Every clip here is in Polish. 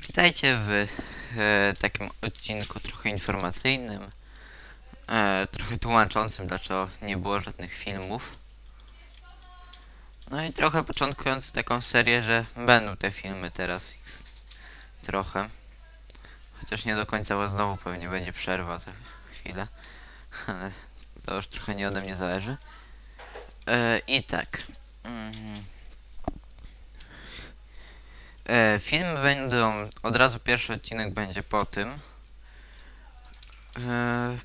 Witajcie w e, takim odcinku trochę informacyjnym, e, trochę tłumaczącym, dlaczego nie było żadnych filmów. No i trochę początkujący taką serię, że będą te filmy teraz trochę. Chociaż nie do końca, bo znowu pewnie będzie przerwa za chwilę. Ale to już trochę nie ode mnie zależy. E, I tak. Mm. E, filmy będą, od razu pierwszy odcinek będzie po tym. E,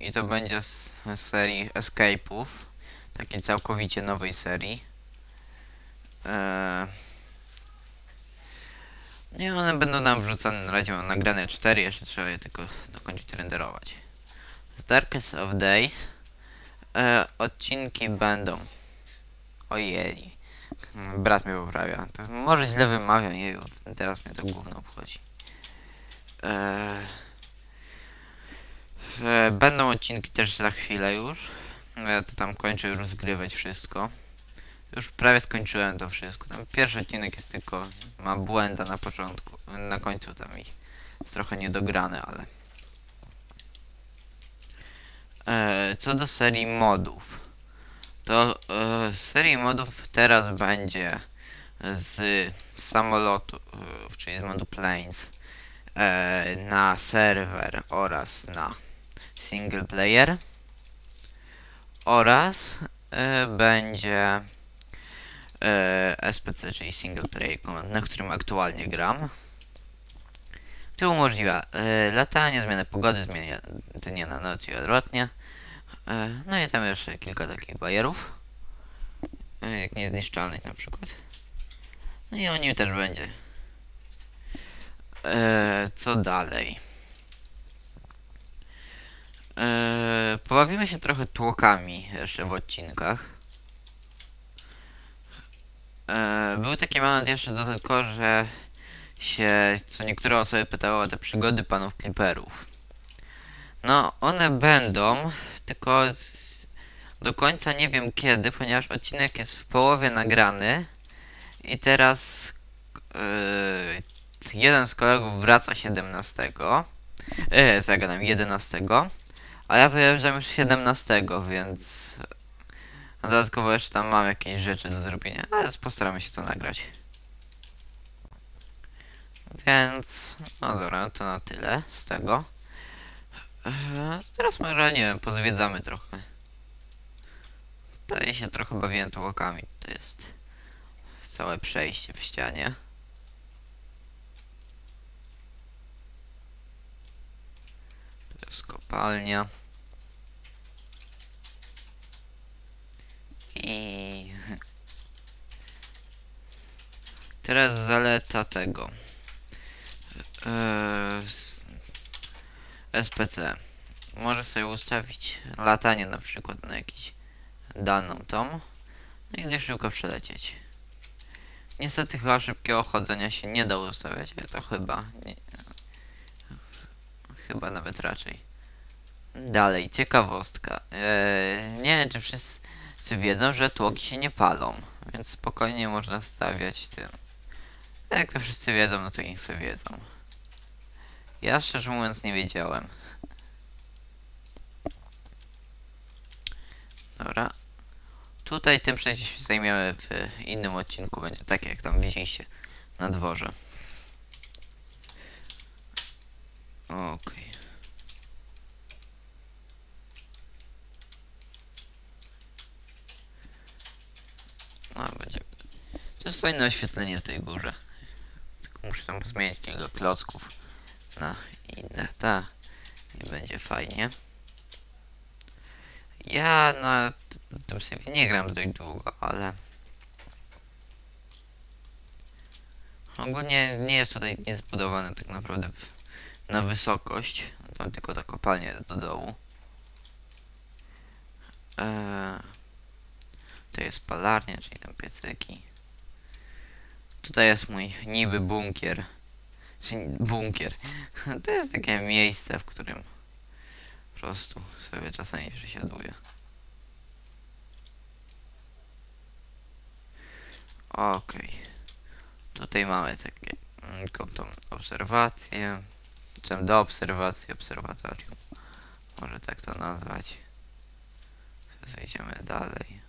I to będzie z, z serii Escape'ów. Takiej całkowicie nowej serii. E, I one będą nam wrzucone, na razie mam nagrane 4, jeszcze trzeba je tylko dokończyć renderować. Z Darkest of Days e, odcinki będą. Ojej. Brat mnie poprawia. To może źle wymawiam, jeju. Teraz mnie to gówno obchodzi. Eee, e, będą odcinki też za chwilę już. Ja to tam kończę już zgrywać wszystko. Już prawie skończyłem to wszystko. Tam pierwszy odcinek jest tylko... ma błęda na początku. Na końcu tam ich jest trochę niedograne, ale... Eee, co do serii modów to e, serii modów teraz będzie z samolotu, e, czyli z modu Planes e, na serwer oraz na single player oraz e, będzie e, SPC, czyli single player command, na którym aktualnie gram. To umożliwia e, latanie, zmianę pogody, zmianę dnia na noc i odwrotnie. E, No i tam jeszcze kilka takich bajerów. e, Jak niezniszczalnych na przykład. No i o nim też będzie. E, Co dalej? E, Pobawimy się trochę tłokami jeszcze w odcinkach. Był taki moment jeszcze do tylko, że się, co niektóre osoby pytały o te przygody panów Clipperów. No, one będą, tylko do końca nie wiem kiedy, ponieważ odcinek jest w połowie nagrany i teraz yy, jeden z kolegów wraca 17, yy, zagadam 11, a ja wyjeżdżam już 17, więc dodatkowo jeszcze tam mam jakieś rzeczy do zrobienia, ale postaramy się to nagrać. Więc, no dobra, to na tyle z tego. Eee, Teraz może nie wiem, pozwiedzamy trochę. Tutaj się trochę bawiłem tłokami. To jest całe przejście w ścianie. To jest kopalnia. I teraz zaleta tego. Eee, SPC. Może sobie ustawić latanie na przykład na jakiś daną tą. No i szybko przelecieć. Niestety chyba szybkiego chodzenia się nie da ustawiać, ale to chyba. Nie, chyba nawet raczej. Dalej, ciekawostka. Eee, nie wiem, czy wszyscy wiedzą, że tłoki się nie palą, więc spokojnie można stawiać tym. Jak to wszyscy wiedzą, no to niech sobie wiedzą. Ja szczerze mówiąc nie wiedziałem. Dobra. Tutaj tym przejściem się zajmiemy w innym odcinku. Będzie tak jak tam widzieliście na dworze. Okej. No będzie. To jest fajne oświetlenie w tej górze. Tylko muszę tam zmienić kilka klocków na inne. Ta. I będzie fajnie. Ja na t- tym sobie nie gram dość długo, ale ogólnie nie jest tutaj nic zbudowane tak naprawdę w, na wysokość. Tam tylko ta kopalnia do dołu. Eee, to jest palarnia, czyli tam piecyki. Tutaj jest mój niby bunkier. Bunkier. To jest takie miejsce, w którym po prostu sobie czasami przesiaduję. Okej. Tutaj mamy takie Tą obserwację. Czy do obserwacji, obserwatorium. Może tak to nazwać. Zejdziemy dalej.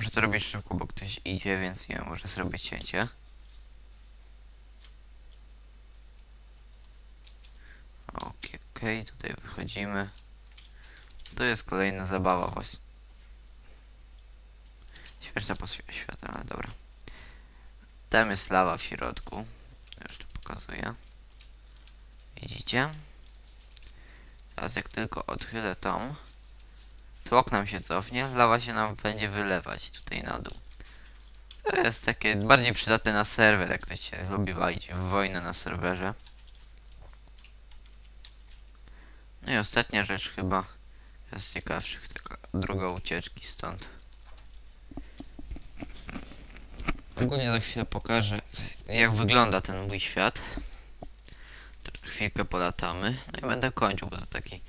Muszę to robić szybko, bo ktoś idzie, więc nie może zrobić cięcie. Okej, okej, tutaj wychodzimy. To jest kolejna zabawa właśnie. Świetna poświata, dobra. Tam jest lawa w środku. Już tu pokazuję. Widzicie? Teraz jak tylko odchylę tą, tłok nam się cofnie, lawa się nam będzie wylewać tutaj na dół. To jest takie bardziej przydatne na serwer, jak ktoś się lubi walić w wojnę na serwerze. No i ostatnia rzecz chyba z ciekawszych, taka druga ucieczki stąd. Ogólnie za chwilę pokażę, jak wygląda ten mój świat. To chwilkę polatamy. No i będę kończył, bo to taki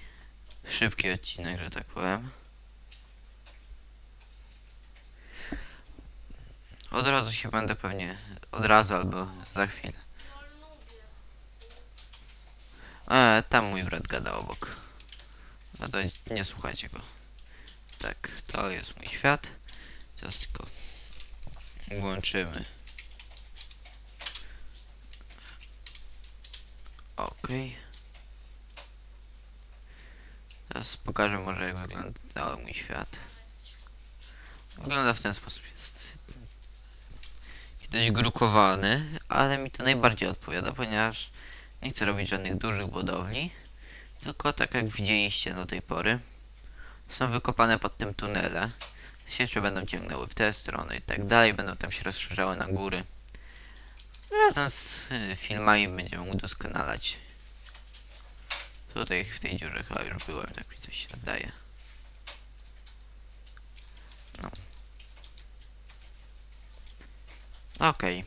szybki odcinek, że tak powiem. Od razu się będę pewnie, od razu albo za chwilę. E, tam mój brat gada obok. No to nie słuchajcie go. Tak, to jest mój świat. Teraz tylko włączymy. Okej. Teraz pokażę może jak wygląda mój świat. Wygląda w ten sposób. Jest dość grukowany, ale mi to najbardziej odpowiada, ponieważ nie chcę robić żadnych dużych budowli. Tylko tak jak widzieliście do tej pory, są wykopane pod tym tunele. Się jeszcze będą ciągnęły w tę stronę i tak dalej, będą tam się rozszerzały na góry. Razem z y, filmami będziemy udoskonalać. Tutaj w tej dziurze chyba już byłem, tak mi coś się zdaje. Okej.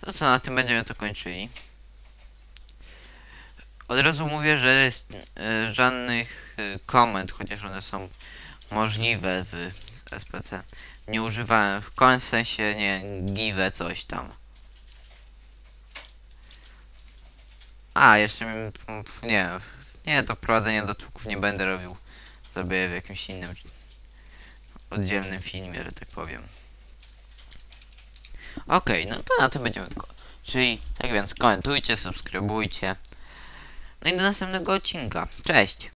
To co, na tym będziemy to kończyli. Od razu mówię, że y, żadnych y, komend, chociaż one są możliwe w SPC, nie używałem. W końcu sensie nie give coś tam. A, jeszcze nie, nie, to wprowadzenie do tłuków nie będę robił. Zrobię w jakimś innym, oddzielnym filmie, że tak powiem. Okej, no to na tym będziemy Czyli, tak więc komentujcie, subskrybujcie. No i do następnego odcinka. Cześć!